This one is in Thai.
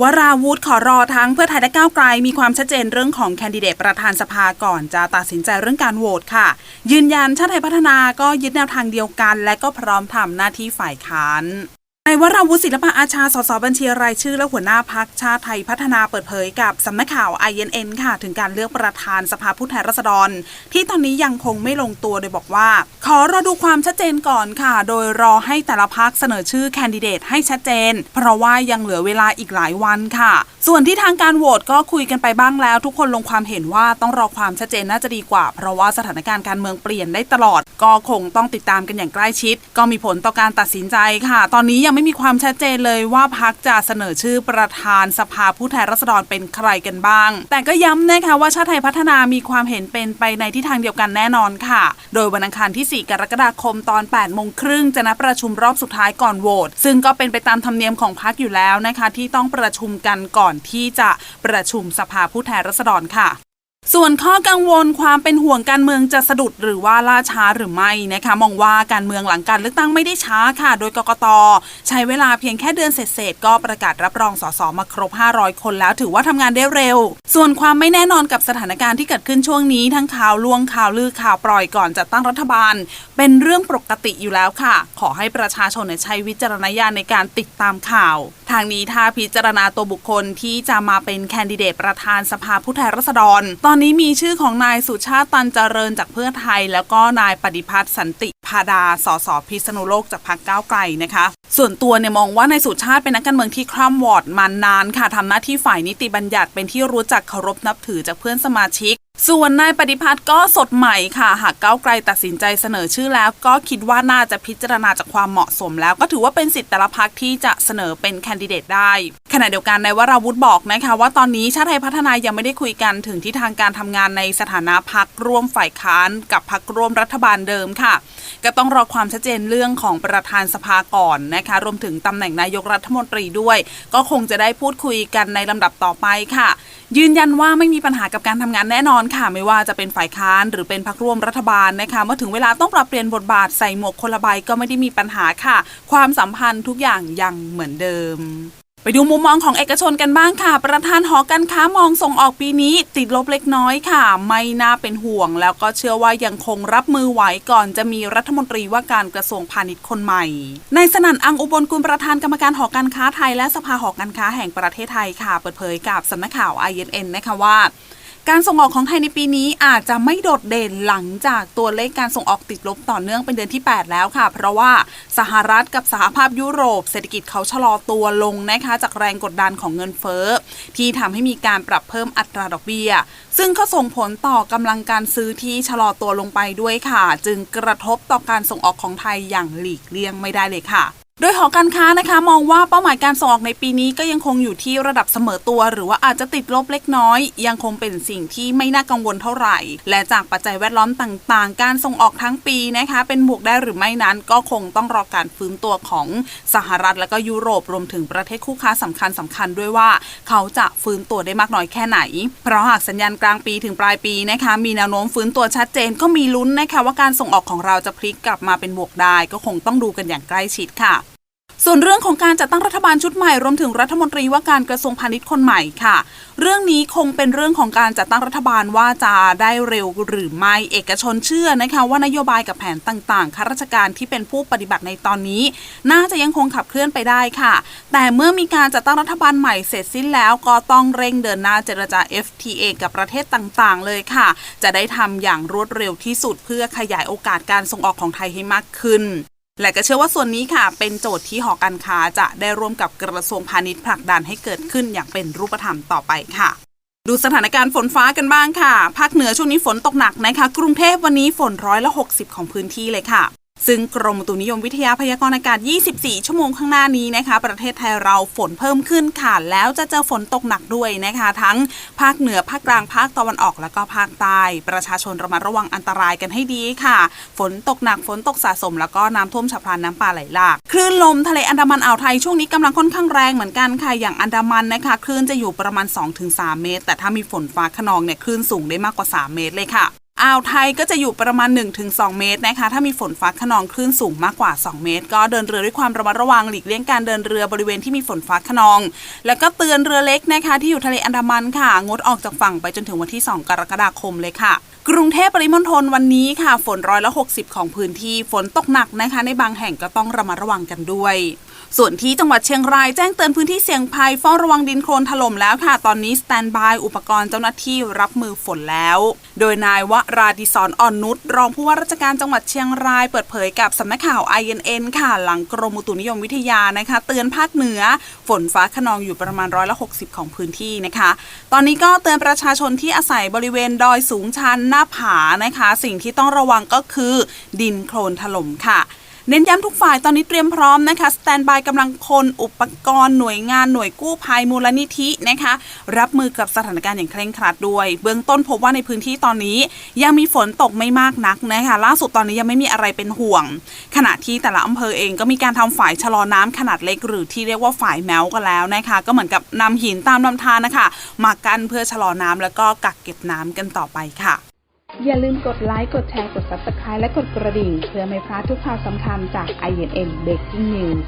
วราวุธขอรอทั้งเพื่อไทยและก้าวไกลมีความชัดเจนเรื่องของแคนดิเดตประธานสภาก่อนจะตัดสินใจเรื่องการโหวตค่ะ ยืนยันชาติไทยพัฒนาก็ยึดแนวทางเดียวกัน และก็พร้อมทำหน้าที่ฝ่ายค้าน นายวราวุฒิศิลปะอาชา สสบัญชีรายชื่อและหัวหน้าพักชาติไทยพัฒนาเปิดเผยกับสำนักข่าว INN ค่ะ ถึงการเลือกประธานสภาผู้แทนราษฎร ที่ตอนนี้ยังคงไม่ลงตัวโดยบอกว่า ขอรอดูความชัดเจนก่อนค่ะ โดยรอให้แต่ละพักเสนอชื่อแคนดิเดตให้ชัดเจน เพราะว่ายังเหลือเวลาอีกหลายวันค่ะ ส่วนที่ทางการโหวตก็คุยกันไปบ้างแล้ว ทุกคนลงความเห็นว่าต้องรอความชัดเจนน่าจะดีกว่า เพราะว่าสถานการณ์การเมืองเปลี่ยนได้ตลอด ก็คงต้องติดตามกันอย่างใกล้ชิด ก็มีผลต่อการตัดสินใจค่ะ ตอนนี้ยังไม่มีความชัดเจนเลยว่าพักจะเสนอชื่อประธานสภาผู้แทนราษฎรเป็นใครกันบ้าง แต่ก็ย้ำนะคะว่าชาติไทยพัฒนามีความเห็นเป็นไปในทิศทางเดียวกันแน่นอนค่ะ โดยวันอังคารที่ 4 กรกฎาคมตอน8โมงครึ่งจะนัดประชุมรอบสุดท้ายก่อนโหวตซึ่งก็เป็นไปตามธรรมเนียมของพักอยู่แล้วนะคะ ที่ต้องประชุมกันก่อนที่จะประชุมสภาผู้แทนราษฎรค่ะ ส่วนข้อกังวลความเป็นห่วงการเมืองจะสะดุดหรือว่าล่าช้าหรือไม่นะคะ มองว่าการเมืองหลังการเลือกตั้งไม่ได้ช้าค่ะ โดยกกต ใช้เวลาเพียงแค่เดือนเศษๆก็ประกาศรับรองสสมาครบ 500 คนแล้วถือว่าทำงานได้เร็ว ส่วนความไม่แน่นอนกับสถานการณ์ที่เกิดขึ้นช่วงนี้ ทั้งข่าวลวงข่าวลือข่าวปล่อยก่อนจัดตั้งรัฐบาล เป็นเรื่องปกติอยู่แล้วค่ะ ขอให้ประชาชนใช้วิจารณญาณในการติดตามข่าว ทางนี้ถ้าพิจารณาตัวบุคคลที่จะมาเป็นแคนดิเดตประธานสภาผู้แทนราษฎรตอนนี้มีชื่อของนายสุชาติตันเจริญจากเพื่อไทย แล้วก็นายปฏิพัฒน์สันติพาดา สสพิษณุโลกจากพรรคก้าวไกลนะคะ ส่วนตัวเนี่ยมองว่านายสุชาติเป็นนักการเมืองที่คร่ำวอดมานานค่ะทำหน้าที่ฝ่ายนิติบัญญัติเป็นที่รู้จักเคารพนับถือจากเพื่อนสมาชิก ส่วนนายปฏิพัฒน์ก็สดใหม่ค่ะ หากก้าวไกลตัดสินใจเสนอชื่อแล้ว ก็คิดว่าน่าจะพิจารณาจากความเหมาะสมแล้ว ก็ถือว่าเป็นสิทธิ์แต่ละพักที่จะเสนอเป็นแคนดิเดตได้ ขณะเดียวกันนายวราวุธบอกนะคะว่าตอนนี้ชาติไทยพัฒนายังไม่ได้คุยกันถึงที่ทางการทำงานในสถานะพักร่วมฝ่ายค้านกับพักร่วมรัฐบาลเดิมค่ะ ก็ต้องรอความชัดเจนเรื่องของประธานสภาก่อนนะคะรวมถึงตำแหน่งนายกรัฐมนตรีด้วย ก็คงจะได้พูดคุยกันในลำดับต่อไปค่ะ ยืนยันว่าไม่มีปัญหากับการทำงานแน่นอนค่ะ ไม่ว่าจะเป็นฝ่ายค้านหรือเป็นพักร่วมรัฐบาลนะคะเมื่อถึงเวลาต้องปรับเปลี่ยนบทบาทใส่หมวกคนละใบก็ไม่ได้มีปัญหาค่ะ ความสัมพันธ์ทุกอย่างยังเหมือนเดิม ไปดูมุมมองของเอกชนกันบ้างค่ะ ประธานหอการค้ามองส่งออกปีนี้ ติดลบเล็กน้อยค่ะ ไม่น่าเป็นห่วง แล้วก็เชื่อว่ายังคงรับมือไหวก่อนจะมีรัฐมนตรีว่าการกระทรวงพาณิชย์คนใหม่ในสนั่นอังอุบลกุลประธานกรรมการหอการค้าไทย และสภาหอการค้าแห่งประเทศไทยค่ะ เปิดเผยกับสำนักข่าว INN นะคะว่า การส่งออกของไทยในปีนี้อาจจะไม่โดดเด่นหลังจากตัวเลขการส่งออกติดลบต่อเนื่องเป็นเดือนที่ 8 แล้วค่ะ เพราะว่าสหรัฐกับสหภาพยุโรป เศรษฐกิจเขาชะลอตัวลงนะคะจากแรงกดดันของเงินเฟ้อ ที่ทำให้มีการปรับเพิ่มอัตราดอกเบี้ย ซึ่งก็ส่งผลต่อกำลังการซื้อที่ชะลอตัวลงไปด้วยค่ะ จึงกระทบต่อการส่งออกของไทยอย่างหลีกเลี่ยงไม่ได้เลยค่ะ โดยหอการค้านะคะมองว่าเป้าหมายการส่งออกในปีนี้ก็ยังคงอยู่ที่ระดับเสมอตัว หรือว่าอาจจะติดลบเล็กน้อย ยังคงเป็นสิ่งที่ไม่น่ากังวลเท่าไหร่ และจากปัจจัยแวดล้อมต่างๆ การส่งออกทั้งปีนะคะเป็นบวกได้หรือไม่นั้น ก็คงต้องรอการฟื้นตัวของสหรัฐและก็ยุโรปรวมถึงประเทศคู่ค้าสำคัญสำคัญด้วยว่า เขาจะฟื้นตัวได้มากน้อยแค่ไหน เพราะหากสัญญาณกลางปีถึงปลายปีนะคะมีแนวโน้มฟื้นตัวชัดเจน ก็มีลุ้นนะคะว่าการส่งออกของเราจะพลิกกลับมาเป็นบวกได้ ก็คงต้องดูกันอย่างใกล้ชิดค่ะ ส่วนเรื่องของการจัดตั้งรัฐบาลชุดใหม่รวมถึงรัฐมนตรีว่าการกระทรวงพาณิชย์คนใหม่ค่ะ เรื่องนี้คงเป็นเรื่องของการจัดตั้งรัฐบาลว่าจะได้เร็วหรือไม่ เอกชนเชื่อนะคะว่านโยบายกับแผนต่างๆข้าราชการที่เป็นผู้ปฏิบัติในตอนนี้ น่าจะยังคงขับเคลื่อนไปได้ค่ะ แต่เมื่อมีการจัดตั้งรัฐบาลใหม่เสร็จสิ้นแล้วก็ต้องเร่งเดินหน้าเจรจา FTA กับประเทศต่างๆ เลยค่ะ จะได้ทำอย่างรวดเร็วที่สุดเพื่อขยายโอกาสการส่งออกของไทยให้มากขึ้น และก็เชื่อว่าส่วนนี้ค่ะ เป็นโจทย์ที่หอการค้าจะได้ร่วมกับกระทรวงพาณิชย์ผลักดันให้เกิดขึ้นอย่างเป็นรูปธรรมต่อไปค่ะ ดูสถานการณ์ฝนฟ้ากันบ้างค่ะ ภาคเหนือช่วงนี้ฝนตกหนักนะคะ กรุงเทพวันนี้ฝนร้อยละ60 ของพื้นที่เลยค่ะ ซึ่งกรมตุนิยมวิทยาพยากรณ์อากาศ 24 ชั่วโมงข้างหน้านี้นะคะ ประเทศไทยเราฝนเพิ่มขึ้นค่ะ แล้วจะเจอฝนตกหนักด้วยนะคะ ทั้งภาคเหนือ ภาคกลาง ภาคตะวันออก แล้วก็ภาคใต้ ประชาชนระมัดระวังอันตรายกันให้ดีค่ะ ฝนตกหนัก ฝนตกสะสม แล้วก็น้ำท่วมฉับพลันน้ำป่าไหลหลาก คลื่นลมทะเลอันดามันอ่าวไทยช่วงนี้กำลังค่อนข้างแรงเหมือนกันค่ะ อย่างอันดามันนะคะ คลื่นจะอยู่ประมาณ 2-3 เมตร แต่ถ้ามีฝนฟ้าขนองเนี่ย คลื่นสูงได้มากกว่า 3 เมตรเลยค่ะ อ่าวไทยก็จะอยู่ประมาณ 1-2 เมตรนะคะ ถ้ามีฝนฟ้าขนองคลื่นสูงมากกว่า 2 เมตร ก็เดินเรือด้วยความระมัดระวังหลีกเลี่ยงการเดินเรือบริเวณที่มีฝนฟ้าขนอง แล้วก็เตือนเรือเล็กนะคะ ที่อยู่ทะเลอันดามันค่ะ งดออกจากฝั่งไปจนถึงวันที่ 2 กรกฎาคมเลยค่ะ กรุงเทพปริมณฑลวันนี้ค่ะ ฝนร้อยละ 60 ของพื้นที่ฝนตกหนักนะคะ ในบางแห่งก็ต้องระมัดระวังกันด้วย ส่วนที่จังหวัดเชียงรายแจ้งเตือนพื้นที่เสี่ยงภัยเฝ้าระวังดินโคลนถล่มแล้วค่ะ ตอนนี้สแตนบายอุปกรณ์เจ้าหน้าที่รับมือฝนแล้ว โดยนายวราดิศรอ่อนนุชรองผู้ว่าราชการจังหวัดเชียงรายเปิดเผยกับสำนักข่าว INN ค่ะ หลังกรมอุตุนิยมวิทยานะคะ เตือนภาคเหนือ ฝนฟ้าขนองอยู่ประมาณร้อยละ 60 ของพื้นที่นะคะ ตอนนี้ก็เตือนประชาชนที่อาศัยบริเวณดอยสูงชันน้าผานะคะ สิ่งที่ต้องระวังก็คือดินโคลนถล่มค่ะเน้นย้ำทุกฝ่ายตอนนี้เตรียมพร้อมนะคะสแตนบายกำลังคนอุปกรณ์หน่วยงานหน่วยกู้ภัยมูลนิธินะคะ รับมือกับสถานการณ์อย่างเคร่งครัดด้วย เบื้องต้นพบว่าในพื้นที่ตอนนี้ยังมีฝนตกไม่มากนักนะคะ ล่าสุดตอนนี้ยังไม่มีอะไรเป็นห่วง ขณะที่แต่ละอำเภอเองก็มีการทำฝ่ายชะลอน้ำขนาดเล็ก หรือที่เรียกว่าฝ่ายแมวกันแล้วนะคะ ก็เหมือนกับนำหินตามลำธารนะคะมากั้นเพื่อชะลอน้ำแล้วก็กักเก็บน้ำกันต่อไปค่ะ อย่าลืมกดไลค์ กดแชร์ กด Subscribe และกดกระดิ่ง เพื่อไม่พลาดทุกข่าวสำคัญจาก INN Breaking News